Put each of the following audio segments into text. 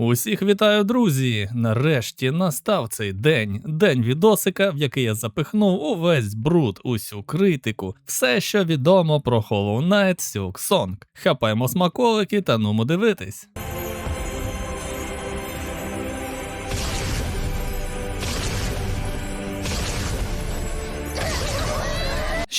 Усіх вітаю, друзі! Нарешті настав цей день, день відосика, в який я запихнув увесь бруд, усю критику, все, що відомо про Hollow Knight Silk. Хапаємо смаколики та нумо дивитись.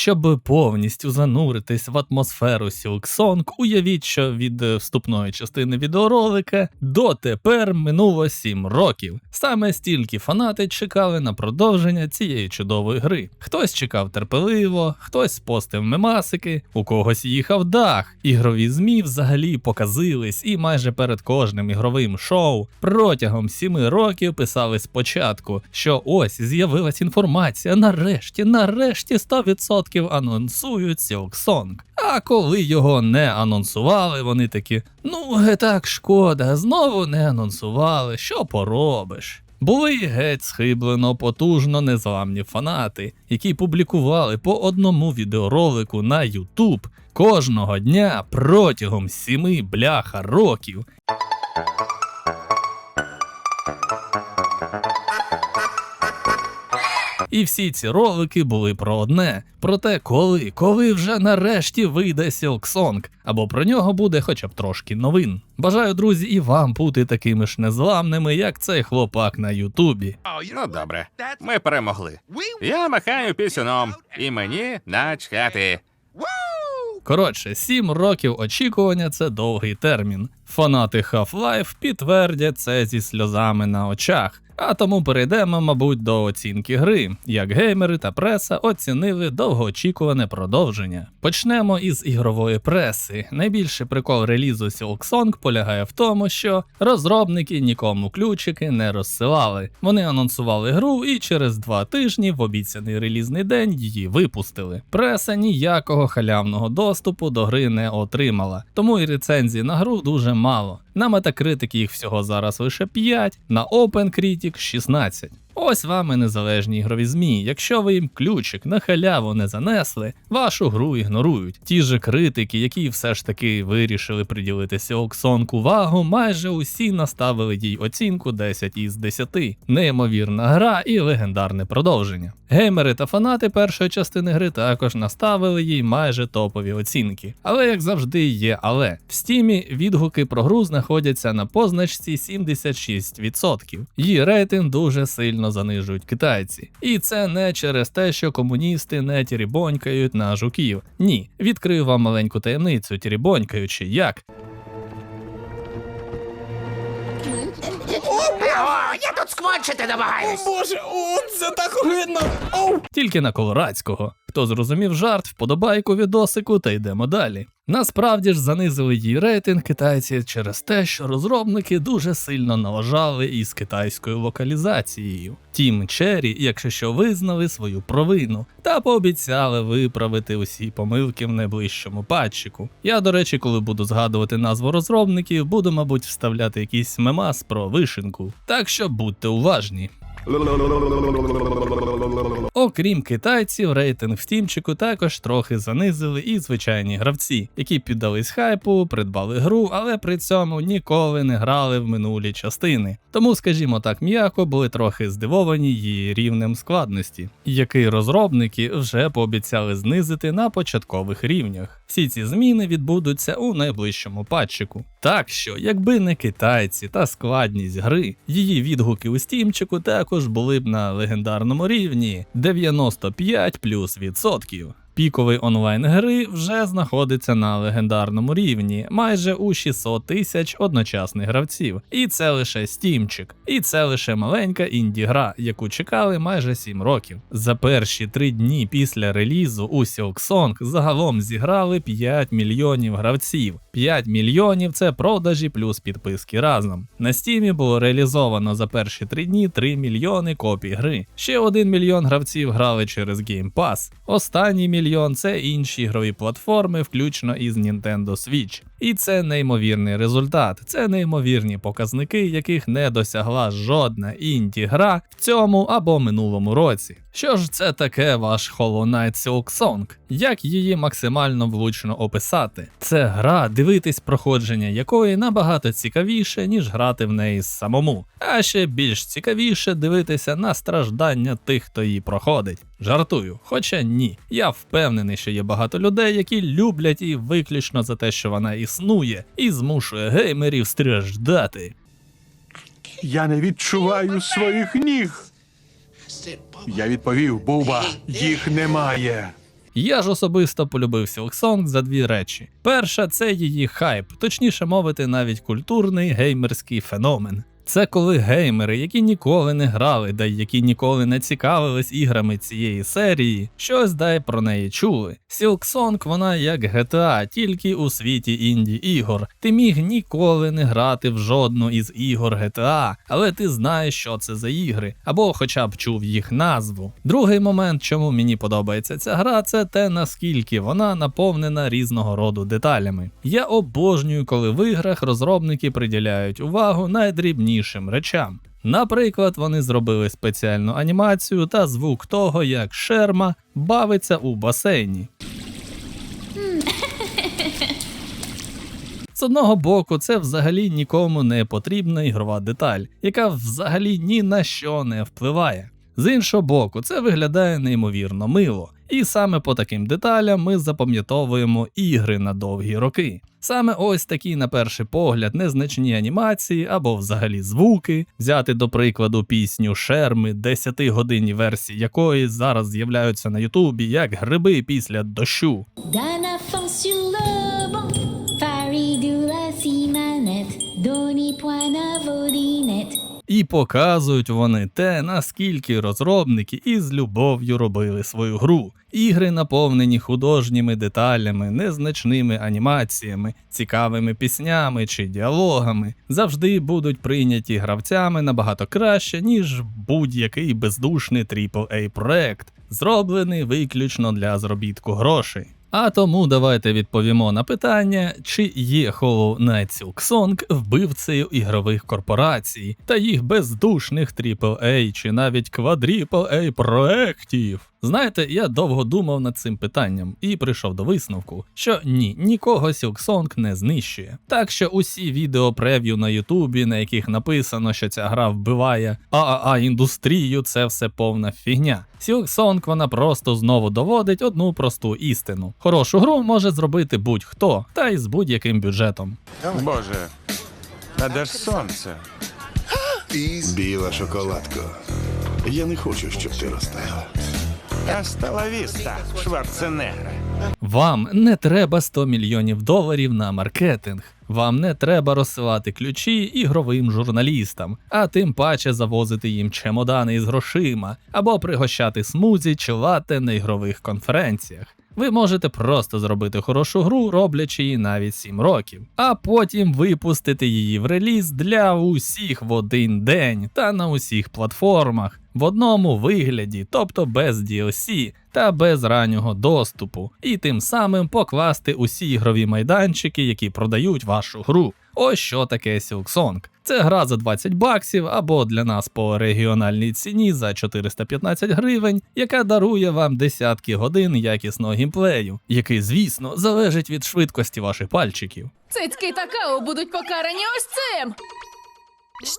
Щоб повністю зануритись в атмосферу Silksong, уявіть, що від е, вступної частини відеоролика дотепер минуло 7 років. Саме стільки фанати чекали на продовження цієї чудової гри. Хтось чекав терпеливо, хтось постив мемасики, у когось їхав дах. Ігрові змі взагалі показились, і майже перед кожним ігровим шоу протягом 7 років писали спочатку, що ось з'явилась інформація. Нарешті, нарешті 100% анонсують Silksong. А коли його не анонсували, вони такі: ну ге так шкода, знову не анонсували, що поробиш. Були геть схиблено потужно незламні фанати, які публікували по одному відеоролику на YouTube кожного дня протягом сіми бляха років. І всі ці ролики були про одне: про те, коли, коли вже нарешті вийде Silksong, або про нього буде хоча б трошки новин. Бажаю, друзі, і вам бути такими ж незламними, як цей хлопак на Ютубі. Ну добре, ми перемогли. Я махаю пісюном, і мені начхати. Коротше, 7 років очікування це довгий термін. Фанати Half-Life підтвердять це зі сльозами на очах. А тому перейдемо, мабуть, до оцінки гри, як геймери та преса оцінили довгоочікуване продовження. Почнемо із ігрової преси. Найбільший прикол релізу Silksong полягає в тому, що розробники нікому ключики не розсилали. Вони анонсували гру і через два тижні в обіцяний релізний день її випустили. Преса ніякого халявного доступу до гри не отримала, тому і рецензій на гру дуже мало. На Metacritic їх всього зараз лише 5, на OpenCritic 16. Ось вам і незалежні ігрові змі. Якщо ви їм ключик на халяву не занесли, вашу гру ігнорують. Ті же критики, які все ж таки вирішили приділити Silksong увагу, майже усі наставили їй оцінку 10 із 10. Неймовірна гра і легендарне продовження. Геймери та фанати першої частини гри також наставили їй майже топові оцінки. Але як завжди є, але в стімі відгуки про гру знаходяться на позначці 76%. Її рейтинг дуже сильно занижують китайці. І це не через те, що комуністи не тірібонькають на жуків. Ні, відкрию вам маленьку таємницю, тірібонькаючи як. О, я тут скончити намагаюсь. Боже, о, це так огидно! Оу! Тільки на Колорадського. Хто зрозумів жарт, вподобайку відосику та йдемо далі. Насправді ж занизили її рейтинг китайці через те, що розробники дуже сильно налажали із китайською локалізацією. Тім Черрі, якщо що, визнали свою провину та пообіцяли виправити усі помилки в найближчому патчику. Я, до речі, коли буду згадувати назву розробників, буду, мабуть, вставляти якийсь мемас про вишенку. Так що будьте уважні. Окрім китайців, рейтинг в тімчику також трохи занизили і звичайні гравці, які піддались хайпу, придбали гру, але при цьому ніколи не грали в минулі частини. Тому, скажімо так, м'яко були трохи здивовані її рівнем складності, який розробники вже пообіцяли знизити на початкових рівнях. Всі ці зміни відбудуться у найближчому патчику. Так що, якби не китайці та складність гри, її відгуки у стімчику також були б на легендарному рівні 95 плюс відсотків. Піковий онлайн гри вже знаходиться на легендарному рівні, майже у 600 тисяч одночасних гравців. І це лише стімчик, і це лише маленька інді-гра, яку чекали майже 7 років. За перші три дні після релізу у Silksong загалом зіграли 5 мільйонів гравців. 5 мільйонів це продажі плюс підписки разом. На стімі було реалізовано за перші три дні 3 мільйони копій гри. Ще 1 мільйон гравців грали через Game Pass. Останній мільйон це інші ігрові платформи, включно із Nintendo Switch. І це неймовірний результат. Це неймовірні показники, яких не досягла жодна інді гра в цьому або минулому році. Що ж це таке ваш Hollow Knight Silk Song? Як її максимально влучно описати? Це гра, дивитись проходження якої набагато цікавіше, ніж грати в неї самому. А ще більш цікавіше дивитися на страждання тих, хто її проходить. Жартую, хоча ні. Я впевнений, що є багато людей, які люблять її виключно за те, що вона існує, і змушує геймерів страждати. Я не відчуваю своїх ніг. Я відповів, Буба, їх немає. Я ж особисто полюбив Silksong за дві речі. Перша це її хайп, точніше мовити, навіть культурний геймерський феномен. Це коли геймери, які ніколи не грали, да й які ніколи не цікавились іграми цієї серії, щось дай про неї чули. Silksong вона як GTA, тільки у світі інді ігор. Ти міг ніколи не грати в жодну із ігор GTA, але ти знаєш, що це за ігри, або хоча б чув їх назву. Другий момент, чому мені подобається ця гра, це те наскільки вона наповнена різного роду деталями. Я обожнюю, коли в іграх розробники приділяють увагу найдрібнішим речам. Наприклад, вони зробили спеціальну анімацію та звук того, як шерма бавиться у басейні. З одного боку, це взагалі нікому не потрібна ігрова деталь, яка взагалі ні на що не впливає. З іншого боку, це виглядає неймовірно мило, і саме по таким деталям ми запам'ятовуємо ігри на довгі роки. Саме ось такі, на перший погляд, незначні анімації або взагалі звуки, взяти до прикладу пісню Шерми, 10-годинні версії якої зараз з'являються на Ютубі як гриби після дощу. Показують вони те, наскільки розробники із любов'ю робили свою гру. Ігри наповнені художніми деталями, незначними анімаціями, цікавими піснями чи діалогами, завжди будуть прийняті гравцями набагато краще, ніж будь-який бездушний AAA проект, зроблений виключно для заробітку грошей. А тому давайте відповімо на питання, чи є Hollow Knight Silk Song вбивцею ігрових корпорацій та їх бездушних AAA чи навіть quadruple проєктів. Знаєте, я довго думав над цим питанням і прийшов до висновку, що ні, нікого Silk Song не знищує. Так що усі відео прев'ю на Ютубі, на яких написано, що ця гра вбиває ААА індустрію, це все повна фігня. Song вона просто знову доводить одну просту істину. Хорошу гру може зробити будь-хто, та й з будь-яким бюджетом. Боже, а де ж сонце? Біла шоколадко. Я не хочу, щоб ти розтаяла. Асталавіста, Шварценеггер. Вам не треба 100 мільйонів доларів на маркетинг. Вам не треба розсилати ключі ігровим журналістам, а тим паче завозити їм чемодани із грошима або пригощати смузі чи латте на ігрових конференціях. Ви можете просто зробити хорошу гру, роблячи її навіть 7 років, а потім випустити її в реліз для усіх в один день та на усіх платформах в одному вигляді, тобто без DLC та без раннього доступу, і тим самим покласти усі ігрові майданчики, які продають вашу гру. Ось що таке Silksong. Це гра за 20 баксів або для нас по регіональній ціні за 415 гривень, яка дарує вам десятки годин якісного гімплею, який, звісно, залежить від швидкості ваших пальчиків. Цицьки та Као будуть покарані ось цим.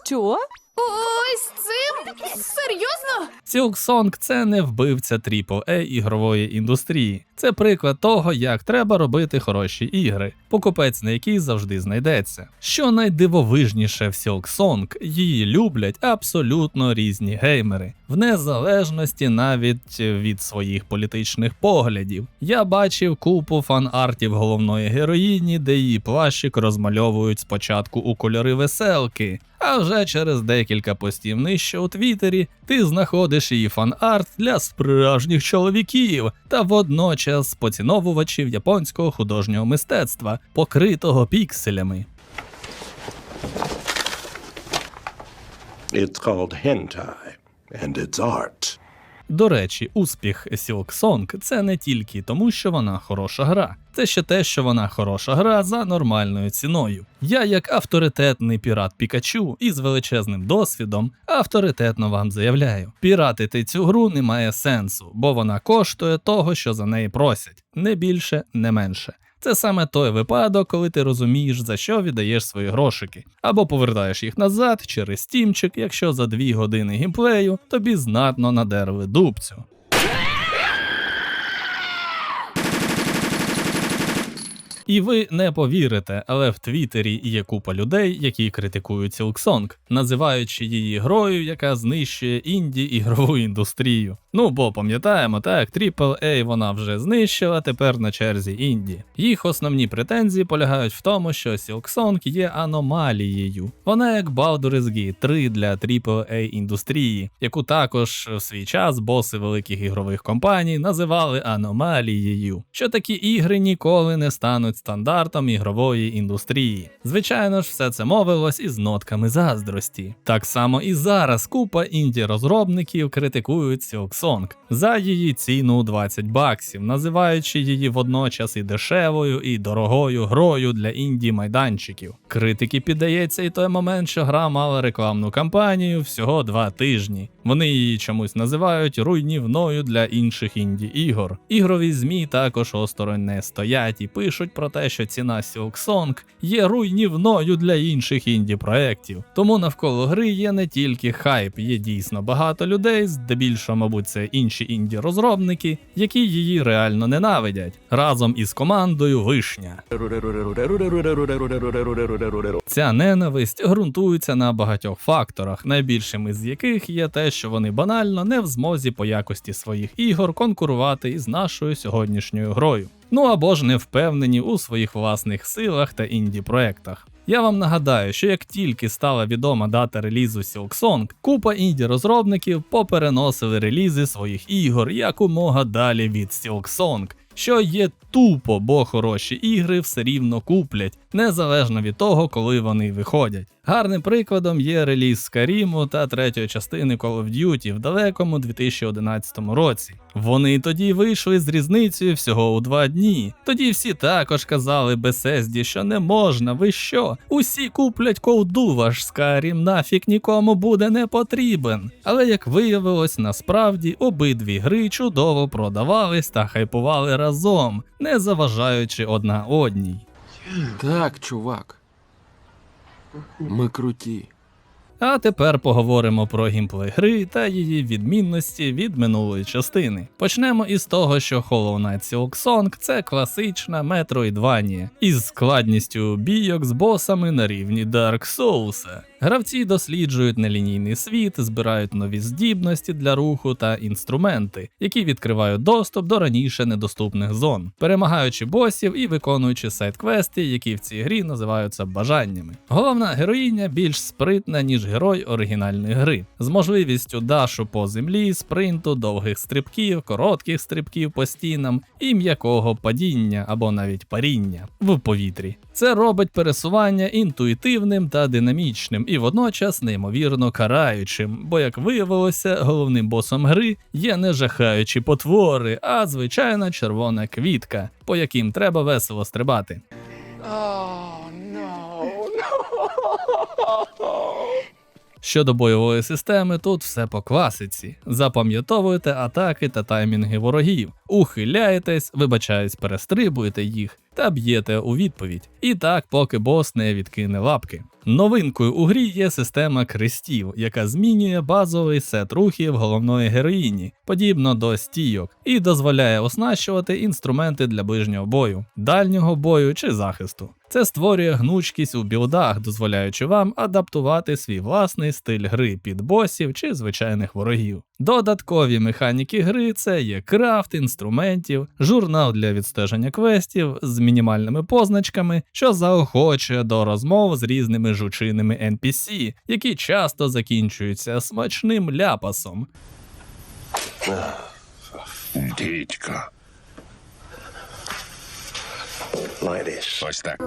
Що? Ось цим? Серйозно? Silksong – це не вбивця AAA ігрової індустрії. Це приклад того, як треба робити хороші ігри, покупець на якій завжди знайдеться. Що найдивовижніше в Silksong, її люблять абсолютно різні геймери, в незалежності навіть від своїх політичних поглядів. Я бачив купу фан-артів головної героїні, де її плащик розмальовують спочатку у кольори веселки. А вже через декілька постів нижче у Твіттері ти знаходиш її фан-арт для справжніх чоловіків та водночас поціновувачів японського художнього мистецтва, покритого пікселями. It's called hentai, and it's art. До речі, успіх Silk Song це не тільки тому, що вона хороша гра, це ще те, що вона хороша гра за нормальною ціною. Я, як авторитетний пірат Пікачу із величезним досвідом, авторитетно вам заявляю: піратити цю гру немає сенсу, бо вона коштує того, що за неї просять, не більше, не менше. Це саме той випадок, коли ти розумієш, за що віддаєш свої грошики, або повертаєш їх назад через стімчик, якщо за дві години гімплею тобі знатно надерли дубцю. І ви не повірите, але в Твіттері є купа людей, які критикують Silksong, називаючи її грою, яка знищує інді ігрову індустрію. Ну бо пам'ятаємо, так, AAA вона вже знищила, тепер на черзі інді. Їх основні претензії полягають в тому, що Silksong є аномалією. Вона як Baldur's Gate 3 для AAA індустрії, яку також в свій час боси великих ігрових компаній називали аномалією, що такі ігри ніколи не стануть стандартом ігрової індустрії. Звичайно ж, все це мовилось із нотками заздрості. Так само і зараз купа інді-розробників критикують Silksong за її ціну 20 баксів, називаючи її водночас і дешевою, і дорогою грою для інді майданчиків. Критики піддається і той момент, що гра мала рекламну кампанію всього два тижні. Вони її чомусь називають руйнівною для інших інді ігор. Ігрові змі також осторонь не стоять і пишуть про те, що ціна Silksong є руйнівною для інших інді проєктів. Тому навколо гри є не тільки хайп, є дійсно багато людей, здебільшого, мабуть, це інші інді розробники, які її реально ненавидять разом із командою Вишня. Ця ненависть ґрунтується на багатьох факторах, найбільшим із яких є те, що вони банально не в змозі по якості своїх ігор конкурувати із нашою сьогоднішньою грою. Ну або ж не впевнені у своїх власних силах та інді проектах. Я вам нагадаю, що як тільки стала відома дата релізу Silksong, купа інді розробників попереносили релізи своїх ігор якомога далі від Silksong, що є тупо, бо хороші ігри все рівно куплять, незалежно від того, коли вони виходять. Гарним прикладом є реліз Skyrim та третьої частини Call of Duty в далекому 2011 році. Вони тоді вийшли з різницею всього у два дні. Тоді всі також казали Bethesді, що не можна, ви що? Усі куплять колду, ваш Skyrim нафіг нікому буде не потрібен. Але як виявилось, насправді обидві гри чудово продавались та хайпували разом, не заважаючи одна одній. Так, чувак. Ми круті. А тепер поговоримо про гімплей гри та її відмінності від минулої частини. Почнемо із того, що Hollow Knight Silksong – це класична метроїдванія із складністю бійок з босами на рівні Dark Souls. Гравці досліджують нелінійний світ, збирають нові здібності для руху та інструменти, які відкривають доступ до раніше недоступних зон, перемагаючи босів і виконуючи сайт-квести, які в цій грі називаються бажаннями. Головна героїня більш спритна, ніж герой оригінальної гри, з можливістю дашу по землі, спринту, довгих стрибків, коротких стрибків по стінам і м'якого падіння або навіть паріння в повітрі. Це робить пересування інтуїтивним та динамічним і водночас неймовірно караючим, бо, як виявилося, головним босом гри є не жахаючі потвори, а звичайна червона квітка, по яким треба весело стрибати. Щодо бойової системи, тут все по класиці. Запам'ятовуєте атаки та таймінги ворогів, ухиляєтесь, вибачаюсь, перестрибуєте їх та б'єте у відповідь. І так, поки бос не відкине лапки. Новинкою у грі є система крестів, яка змінює базовий сет рухів головної героїні, подібно до стійок, і дозволяє оснащувати інструменти для ближнього бою, дальнього бою чи захисту. Це створює гнучкість у білдах, дозволяючи вам адаптувати свій власний стиль гри під босів чи звичайних ворогів. Додаткові механіки гри це є крафт інструментів, журнал для відстеження квестів з мінімальними позначками, що заохочує до розмов з різними жучиними NPC, які часто закінчуються смачним ляпасом. Дідько. Ось так.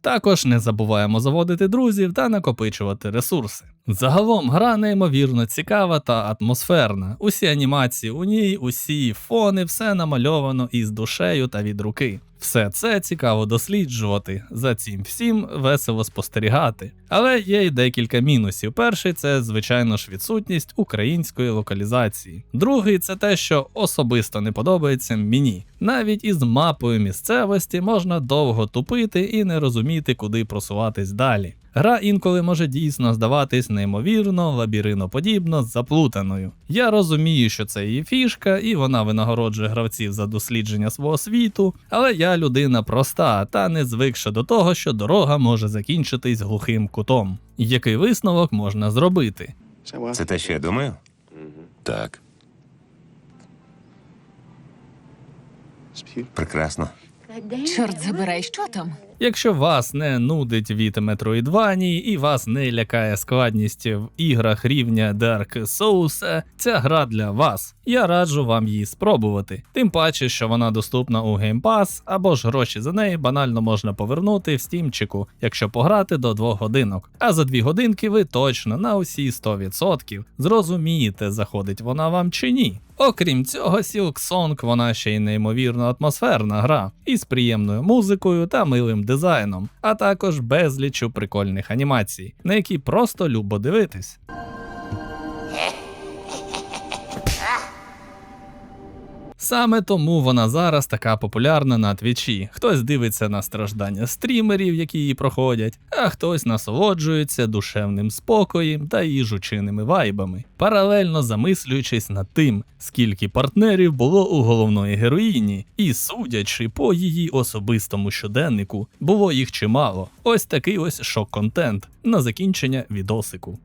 Також не забуваємо заводити друзів та накопичувати ресурси. Загалом гра неймовірно цікава та атмосферна. Усі анімації у ній, усі фони, все намальовано із душею та від руки. Все це цікаво досліджувати. За цим всім весело спостерігати. Але є й декілька мінусів. Перший це, звичайно ж, відсутність української локалізації. Другий це те, що особисто не подобається мені. Навіть із мапою місцевості можна довго тупити і не розуміти, куди просуватись далі. Гра інколи може дійсно здаватись неймовірно, лабіриноподібно, заплутаною. Я розумію, що це її фішка, і вона винагороджує гравців за дослідження свого світу, але я людина проста та не звикша до того, що дорога може закінчитись глухим кутом. Який висновок можна зробити? Це те, що я думаю? Так. Прекрасно. Чорт забирай, що там? Якщо вас не нудить від Metroidvania і вас не лякає складність в іграх рівня Dark Souls, ця гра для вас. Я раджу вам її спробувати. Тим паче, що вона доступна у Game Pass, або ж гроші за неї банально можна повернути в стімчику, якщо пограти до 2 годинок. А за 2 годинки ви точно на усі 100% зрозумієте, заходить вона вам чи ні. Окрім цього, Silk Song вона ще й неймовірно атмосферна гра із приємною музикою та милим дизайном, а також безлічу прикольних анімацій, на які просто любо дивитись. Саме тому вона зараз така популярна на твічі. Хтось дивиться на страждання стрімерів, які її проходять, а хтось насолоджується душевним спокоєм та її жучиними вайбами, паралельно замислюючись над тим, скільки партнерів було у головної героїні, і судячи по її особистому щоденнику, було їх чимало. Ось такий ось шок-контент на закінчення відосику.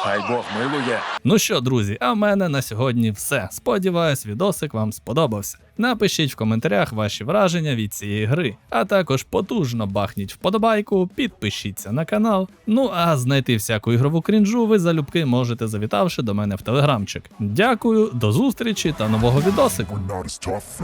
Хай Бог милує. Ну що, друзі, а в мене на сьогодні все. Сподіваюсь, відосик вам сподобався. Напишіть в коментарях ваші враження від цієї гри, а також потужно бахніть вподобайку, підпишіться на канал. Ну а знайти всяку ігрову крінжу ви залюбки можете завітавши до мене в телеграмчик. Дякую, до зустрічі та нового відосику. Not as tough.